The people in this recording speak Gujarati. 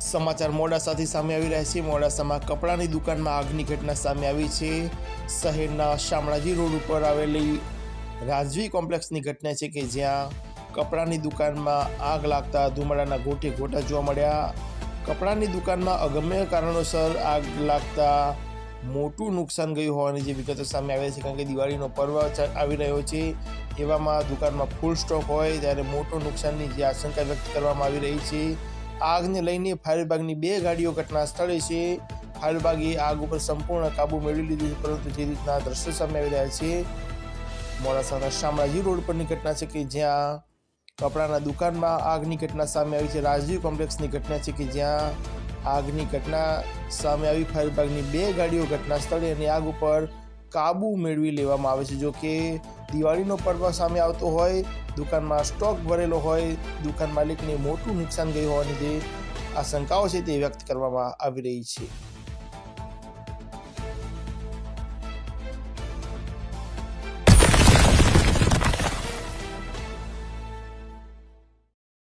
સમાચાર મોડાસાથી સામે આવી રહ્યા છે. મોડાસામાં કપડાની દુકાનમાં આગની ઘટના સામે આવી છે. શહેરના શામળાજી રોડ ઉપર આવેલી રાજવી કોમ્પ્લેક્સની ઘટના છે કે જ્યાં કપડાની દુકાનમાં આગ લાગતા ધુમાડાના ગોટે ગોટા જોવા મળ્યા. કપડાની દુકાનમાં અગમ્ય કારણોસર આગ લાગતા મોટું નુકસાન ગયું હોવાની જે વિગતો સામે આવે છે, કારણ કે દિવાળીનો પર્વ આવી રહ્યો છે. એવામાં દુકાનમાં ફૂલ સ્ટોક હોય ત્યારે મોટું નુકસાનની જે આશંકા વ્યક્ત કરવામાં આવી રહી છે. આગને લઈને ફાયર વિભાગની બે ગાડીઓ ઘટના સ્થળે છે. ફાયર વિભાગે આગ ઉપર સંપૂર્ણ કાબુ મેળવી લીધું છે, પરંતુ જે રીતના દ્રશ્યો સામે આવી રહ્યા છે, મોડાસાના શામળાજી રોડ પરની ઘટના છે કે જ્યાં કપડાના દુકાનમાં આગની ઘટના સામે આવી છે. રાજીવ કોમ્પ્લેક્સની ઘટના છે કે જ્યાં આગની ઘટના સામે આવી ફાયર વિભાગની બે ગાડીઓ ઘટના સ્થળે અને આગ ઉપર કાબુ મેળવી લેવામાં આવે છે. જો કે દિવાળીનો પર્વ સામે આવતો હોય, દુકાનમાં સ્ટોક ભરેલો હોય, દુકાન માલિકને મોટું નુકસાન ગયું હોવાની જે આશંકાઓ છે તે વ્યક્ત કરવામાં આવી રહી છે.